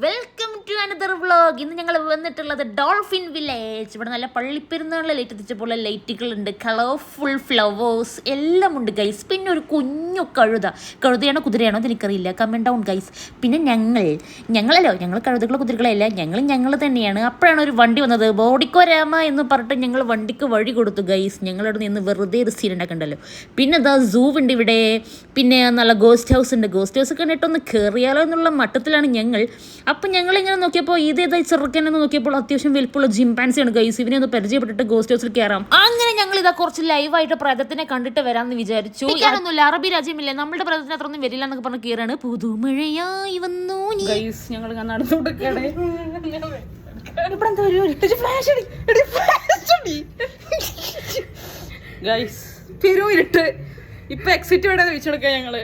Welt another vlog ഇന്ന് ഞങ്ങൾ വന്നിട്ടുള്ളത് ഡോൾഫിൻ വില്ലേജ് ഇവിടെ നല്ല പള്ളിപ്പെരുന്നാളിലെ ലൈറ്റ് എത്തിച്ചപ്പോൾ ലൈറ്റുകളുണ്ട് കളർഫുൾ ഫ്ലവേഴ്സ് എല്ലാം ഉണ്ട് ഗൈസ് പിന്നെ ഒരു കുഞ്ഞു കഴുത. കഴുതയാണോ കുതിരയാണോ എന്ന് എനിക്കറിയില്ല. കമന്റ് ഡൗൺ ഗൈസ് പിന്നെ ഞങ്ങൾ. ഞങ്ങളല്ലോ? ഞങ്ങൾ കഴുതകളോ കുതിരകളല്ല ഞങ്ങൾ ഞങ്ങൾ തന്നെയാണ്. അപ്പോഴാണ് ഒരു വണ്ടി വന്നത്. ബോഡിക്കോ രാമ എന്ന് പറഞ്ഞിട്ട് ഞങ്ങൾ വണ്ടിക്ക് വഴി കൊടുത്തു ഗൈസ് ഞങ്ങളവിടെ നിന്ന് വെറുതെ ഒരു സീൻ ഉണ്ടാക്കണ്ടല്ലോ. പിന്നെ അതാ സൂ ഉണ്ട് ഇവിടെ. പിന്നെ നല്ല ഗോസ്റ്റ് ഹൗസ് ഉണ്ട്. ഗോസ്റ്റ് ഹൗസ് കണ്ടിട്ടൊന്ന് കയറിയാലോ എന്നുള്ള മട്ടത്തിലാണ് ഞങ്ങൾ. അപ്പം ഞങ്ങൾ ഇത് നോക്കിയപ്പോൾ ഇതേതാ ചെറുക്കനെന്ന് നോക്കിയപ്പോൾ അത്യാവശ്യം വലിപ്പമുള്ള ജിംപാൻസിയാണ് ഗൈസ് ഇവനെ ഒന്ന് പരിചയപ്പെട്ടിട്ട് ഗോസ്റ്റ് ഹൗസിൽ കയറാം അങ്ങനെ ഞങ്ങൾ ഇതാ കുറച്ച് ലൈവായിട്ട് പ്രേതത്തിനെ കണ്ടിട്ട് വരാമെന്ന് വിചാരിച്ചു. ഞാനൊന്നുമില്ല അറബി രാജ്യമില്ലേ? നമ്മുടെ പ്രേതത്തിന് അത്രയൊന്നും വരില്ല എന്നൊക്കെ പറഞ്ഞ് കയറാണ് പുതുമഴയായി വന്നു ഗൈസ് ഞങ്ങൾ നടന്നുകൊടുക്കണേ ഇവിടെ എന്താ ഒരു ഫ്ലാഷ് അടി. എടി ഫ്ലാഷ് അടി. ഗൈസ് പെരും ഇരുട്ട് ഇപ്പൊ എക്സിറ്റ് വേണ്ട വെച്ചെടുക്കാം ഞങ്ങൾ.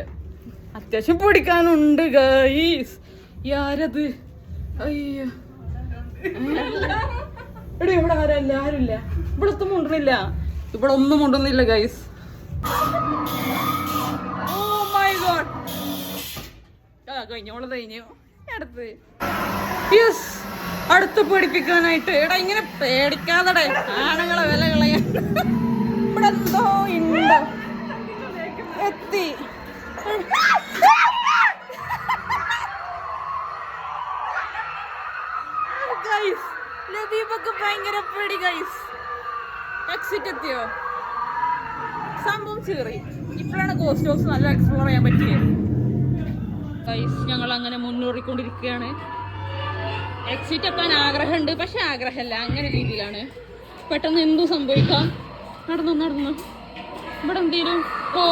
അത്യാവശ്യം പൊടിക്കാനുണ്ട് ഗൈസ് യാരത് അയ്യോ. എടി ഇവിടെ ആരല്ല ആരുമില്ല. ഇവിടെ ഒത്തും മുണ്ടുന്നില്ല. ഇവിടെ ഒന്നും മുണ്ടുന്നില്ല ഗൈസ് ഓ മൈ ഗോഡ് ആ കഴിഞ്ഞോൾ കഴിഞ്ഞു? അടുത്ത് യെസ് അടുത്ത് പേടിപ്പിക്കാനായിട്ട്. എടാ ഇങ്ങനെ പേടിക്കാതെ ആണുങ്ങളെ വില കളയാൻ. ലബീബൊക്കെ ഭയങ്കര പേടി ഗൈസ് എക്സിറ്റ് എത്തിയോ? സംഭവം ചീറി. ഇപ്പോഴാണ് ഗോസ്റ്റ് ഹൗസ് നല്ല എക്സ്പ്ലോർ ചെയ്യാൻ പറ്റിയത് ഗൈസ് ഞങ്ങൾ അങ്ങനെ മുന്നേറിക്കൊണ്ടിരിക്കുകയാണ്. എക്സിറ്റ് എത്താൻ ആഗ്രഹമുണ്ട് പക്ഷെ ആഗ്രഹമല്ല അങ്ങനെ രീതിയിലാണ്. പെട്ടെന്ന് എന്തു സംഭവിക്കാം? നടന്നു നടന്നു. ഇവിടെ എന്തെങ്കിലും ഓ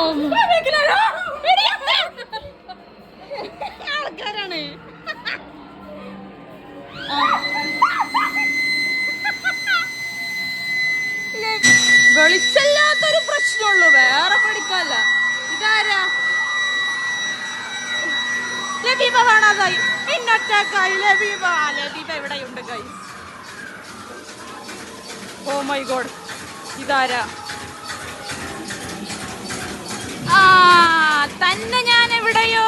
വെളിച്ചല്ലാത്തൊരു പ്രശ്നമുള്ളൂ. വേറെ പഠിക്കാല്ല ഇതാരാ? ലബീബ കാണാതായി പിന്നൊറ്റാക്കായി ലബീബ ലബീബ എവിടെയുണ്ട് കൈ. Oh my god. ഇതാരാ? ആ തന്നെ ഞാൻ എവിടെയോ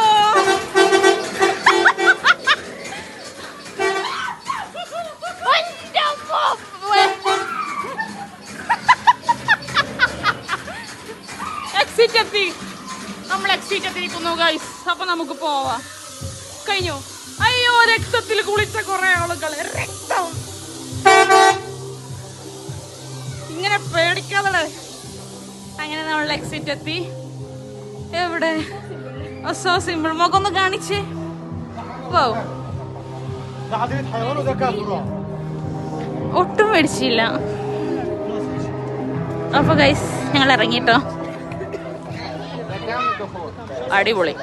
എക്സിറ്റ് എത്തി. നമ്മൾ എക്സിറ്റ് എത്തിയിരിക്കുന്നു ഗൈസ് അപ്പൊ നമുക്ക് പോവാം. കഴിഞ്ഞു. അയ്യോ രക്തത്തിൽ കുളിച്ച കുറെ ആളുകൾ രക്തം. ഇങ്ങനെ പേടിക്കാതെ അങ്ങനെ നമ്മൾ എക്സിറ്റ് എത്തി. എവിടെ? സോ സിമ്പിൾ മുഖം കാണിച്ചേ. വോ ഒട്ടും മേടിച്ചില്ല അപ്പൊ ഗൈസ് ഞങ്ങൾ ഇറങ്ങിട്ടോ അടിപൊളി.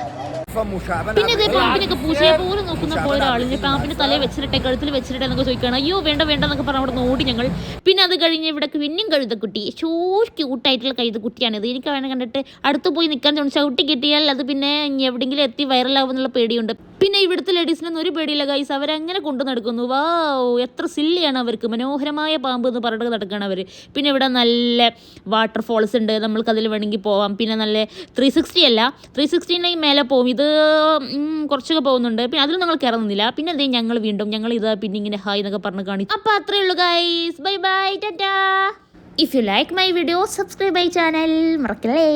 പിന്നെ ഇതേ പാമ്പിനൊക്കെ പൂച്ചയെ പോലും നോക്കുന്ന പോലെ ഒരാളിന് പാമ്പിന് തലയിൽ വെച്ചിട്ടെ കഴുത്തിൽ വെച്ചിട്ടെ എന്നൊക്കെ ചോദിക്കണം അയ്യോ വേണ്ട വേണ്ട എന്നൊക്കെ പറഞ്ഞ് അവിടെ ഓടി ഞങ്ങൾ. പിന്നെ അത് കഴിഞ്ഞ് ഇവിടെ പിന്നെയും കഴുതക്കുട്ടി. ഷോ ക്യൂട്ടായിട്ടുള്ള കഴുതക്കുട്ടിയാണിത് എനിക്ക് അവനെ കണ്ടിട്ട് അടുത്ത് പോയി നിൽക്കാൻ ചോദിച്ചാൽ ചവിട്ടി കിട്ടിയാൽ അത് പിന്നെ എവിടെയെങ്കിലും എത്തി വൈറലാവും എന്നുള്ള പേടിയുണ്ട്. പിന്നെ ഇവിടുത്തെ ലേഡീസിനൊന്നും ഒരു പേടിയില്ല ഗൈസ് അവരങ്ങനെ കൊണ്ടു നടക്കുന്നു. വാ എത്ര സില്ലിയാണ് അവർക്ക്. മനോഹരമായ പാമ്പ് എന്ന് പറഞ്ഞിട്ട് നടക്കുകയാണ് അവർ പിന്നെ ഇവിടെ നല്ല വാട്ടർഫോൾസ് ഉണ്ട്. നമ്മൾക്ക് അതിൽ വേണമെങ്കിൽ പോവാം. പിന്നെ നല്ല ത്രീ സിക്സ്റ്റി അല്ല ത്രീ സിക്സ്റ്റീന്റെ മേലെ പോകും ഇത് കുറച്ചൊക്കെ പോകുന്നുണ്ട്. പിന്നെ അതിൽ ഞങ്ങൾ കയറുന്നില്ല പിന്നെ അതേ ഞങ്ങൾ വീണ്ടും ഞങ്ങൾ ഇത് പിന്നെ ഇങ്ങനെ ഹായ് എന്നൊക്കെ പറഞ്ഞ് കാണിച്ചു അപ്പോൾ അത്രയേ ഉള്ളൂ guys bye bye tata if you like my video subscribe my channel മറക്കല്ലേ?